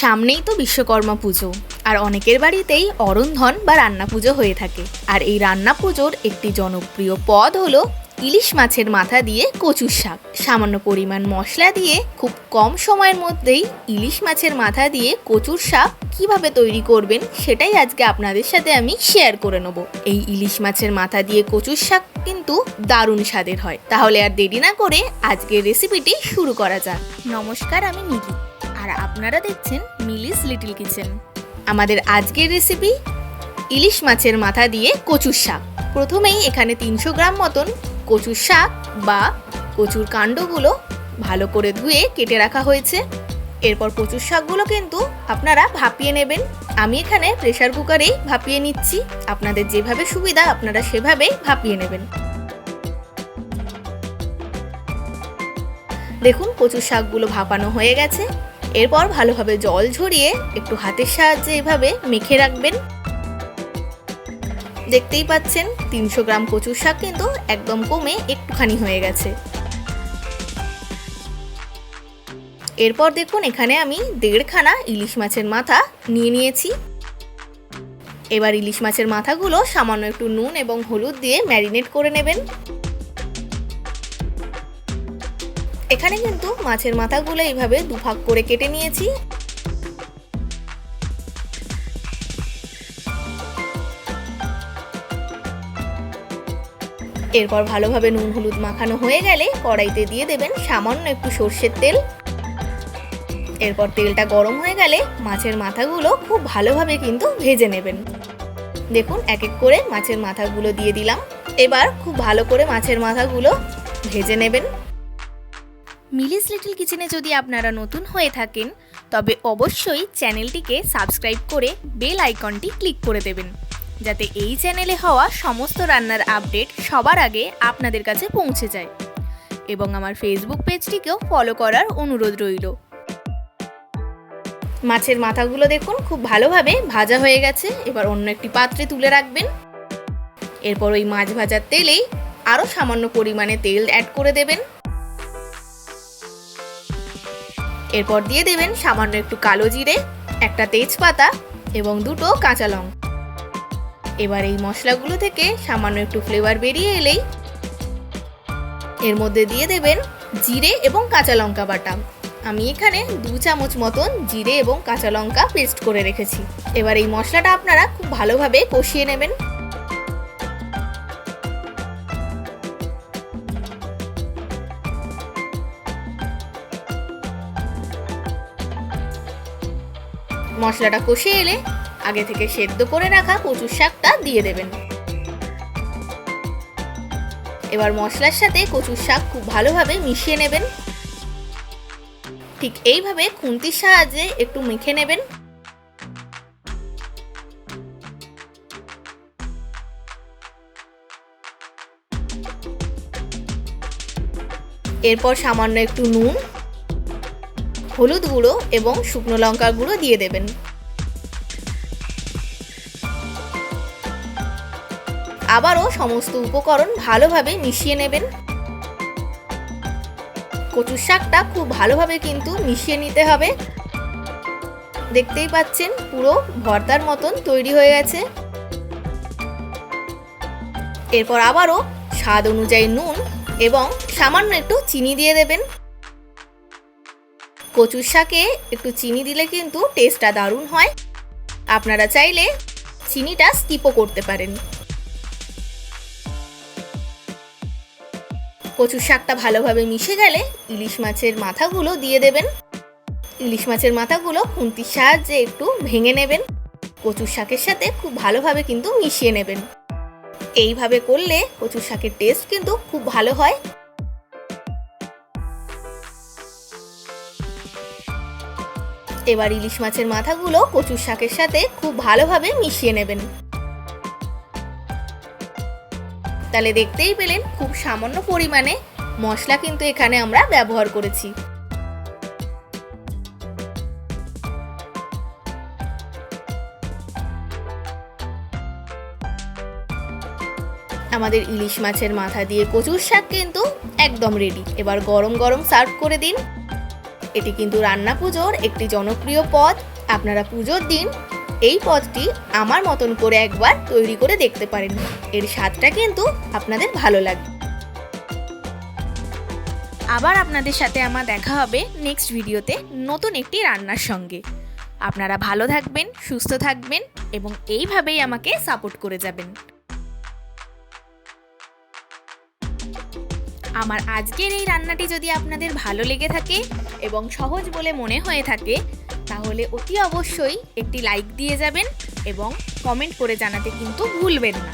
সামনেই তো বিশ্বকর্মা পুজো, আর অনেকের বাড়িতেই অরন্ধন বা রান্না পুজো হয়ে থাকে। আর এই রান্না পুজোর একটি জনপ্রিয় পদ হলো ইলিশ মাছের মাথা দিয়ে কচুর শাক। সামান্য পরিমাণ মশলা দিয়ে খুব কম সময়ের মধ্যেই ইলিশ মাছের মাথা দিয়ে কচুর শাক কীভাবে তৈরি করবেন সেটাই আজকে আপনাদের সাথে আমি শেয়ার করে নেব। এই ইলিশ মাছের মাথা দিয়ে কচুর শাক কিন্তু দারুণ স্বাদের হয়। তাহলে আর দেরি না করে আজকের রেসিপিটি শুরু করা যাক। নমস্কার, আমি মিলি আর আপনারা দেখছেন মিলিস লিটিল কিচেন। আমাদের আজকের রেসিপি ইলিশ মাছের মাথা দিয়ে কচুর শাক। প্রথমেই এখানে তিনশো গ্রাম মতন কচুর শাক বা কচুর কাণ্ডগুলো ভালো করে ধুয়ে কেটে রাখা হয়েছে। এরপর কচুর শাকগুলো কিন্তু আপনারা ভাপিয়ে নেবেন। আমি এখানে প্রেশার কুকারেই ভাপিয়ে নিচ্ছি। আপনাদের যেভাবে সুবিধা আপনারা সেভাবেই ভাপিয়ে নেবেন। দেখুন কচুর শাকগুলো ভাপানো হয়ে গেছে। এরপর ভালোভাবে জল ঝরিয়ে একটু হাতের সাহায্যে এভাবে মেখে রাখবেন। দেখতেই পাচ্ছেন, তিনশো গ্রাম কচুর শাক কিন্তু একদম কমে একটুখানি হয়ে গেছে। এরপর দেখুন, এখানে আমি দেড়খানা ইলিশ মাছের মাথা নিয়ে নিয়েছি। এবার ইলিশ মাছের মাথাগুলো সামান্য একটু নুন এবং হলুদ দিয়ে ম্যারিনেট করে নেবেন। এখানে কিন্তু মাছের মাথাগুলো এইভাবে দুভাগ করে কেটে নিয়েছি। এরপর ভালোভাবে নুন হলুদ মাখানো হয়ে গেলে কড়াইতে দিয়ে দেবেন সামান্য একটু সর্ষের তেল। এরপর তেলটা গরম হয়ে গেলে মাছের মাথাগুলো খুব ভালোভাবে কিন্তু ভেজে নেবেন। দেখুন, এক এক করে মাছের মাথাগুলো দিয়ে দিলাম। এবার খুব ভালো করে মাছের মাথাগুলো ভেজে নেবেন। মিলিস লিটল কিচেনে যদি আপনারা নতুন হয়ে থাকেন, তবে অবশ্যই চ্যানেলটিকে সাবস্ক্রাইব করে বেল আইকনটি ক্লিক করে দেবেন, যাতে এই চ্যানেলে হওয়া সমস্ত রান্নার আপডেট সবার আগে আপনাদের কাছে পৌঁছে যায়। এবং আমার ফেসবুক পেজটিকেও ফলো করার অনুরোধ রইল। মাছের মাথাগুলো দেখুন, খুব ভালোভাবে ভাজা হয়ে গেছে। এবার অন্য একটি পাত্রে তুলে রাখবেন। এরপর ওই মাছ ভাজার তেলেই আরও সামান্য পরিমাণে তেল অ্যাড করে দেবেন। এরপর দিয়ে দেবেন সামান্য একটু কালো জিরে, একটা তেজপাতা এবং দুটো কাঁচা লঙ্কা। এবার এই মশলাগুলো থেকে সামান্য একটু ফ্লেভার বেরিয়ে এলেই এর মধ্যে দিয়ে দেবেন জিরে এবং কাঁচা লঙ্কা বাটা। আমি এখানে দু চামচ মতন জিরে এবং কাঁচা লঙ্কা পেস্ট করে রেখেছি। এবার এই মশলাটা আপনারা খুব ভালোভাবে কষিয়ে নেবেন। মশলাটা কষে এলে আগে থেকে সেদ্ধ করে রাখা কচুর শাকটা দিয়ে দেবেন। এবার মশলার সাথে কচুর শাক খুব ভালোভাবে মিশিয়ে নেবেন। ঠিক এইভাবে খুন্তির সাহায্যে একটু মেখে নেবেন। এরপর সামান্য একটু নুন হলুদ গুঁড়ো এবং শুকনো লঙ্কার গুঁড়ো দিয়ে দেবেন। আবারও সমস্ত উপকরণ ভালোভাবে মিশিয়ে নেবেন। কচুর শাকটা খুব ভালোভাবে কিন্তু মিশিয়ে নিতে হবে। দেখতেই পাচ্ছেন পুরো ভর্তার মতন তৈরি হয়ে গেছে। এরপর আবারও স্বাদ অনুযায়ী নুন এবং সামান্য একটু চিনি দিয়ে দেবেন। কচুর শাকে একটু চিনি দিলে কিন্তু টেস্টটা দারুণ হয়। আপনারা চাইলে চিনিটা স্কিপও করতে পারেন। কচুর শাকটা ভালোভাবে মিশে গেলে ইলিশ মাছের মাথাগুলো দিয়ে দেবেন। ইলিশ মাছের মাথাগুলো খুন্তির সাহায্যে একটু ভেঙে নেবেন। কচুর শাকের সাথে খুব ভালোভাবে কিন্তু মিশিয়ে নেবেন। এইভাবে করলে কচুর শাকের টেস্ট কিন্তু খুব ভালো হয়। এবার ইলিশ মাছের মাথাগুলো কচুর শাকের সাথে খুব ভালোভাবে মিশিয়ে নেবেন। তাহলে দেখতেই পেলেন খুব সামান্য পরিমাণে মশলা কিন্তু এখানে আমরা ব্যবহার করেছি। আমাদের ইলিশ মাছের মাথা দিয়ে কচুর শাক কিন্তু একদম রেডি এবার গরম গরম সার্ভ করে দিন। এটি কিন্তু রান্না পুজোর একটি জনপ্রিয় পদ। আপনারা পুজোর দিন এই পদটি আমার মতন করে একবার তৈরি করে দেখতে পারেন। এর স্বাদটা কিন্তু আপনাদের ভালো লাগবে আবার আপনাদের সাথে আমার দেখা হবে নেক্সট ভিডিওতে নতুন একটি রান্নার সঙ্গে। আপনারা ভালো থাকবেন, সুস্থ থাকবেন এবং এইভাবেই আমাকে সাপোর্ট করে যাবেন। আমার আজকের এই রান্নাটি যদি আপনাদের ভালো লেগে থাকে এবং সহজ বলে মনে হয়ে থাকে, তাহলে অতি অবশ্যই একটি লাইক দিয়ে যাবেন এবং কমেন্ট করে জানাতে কিন্তু ভুলবেন না।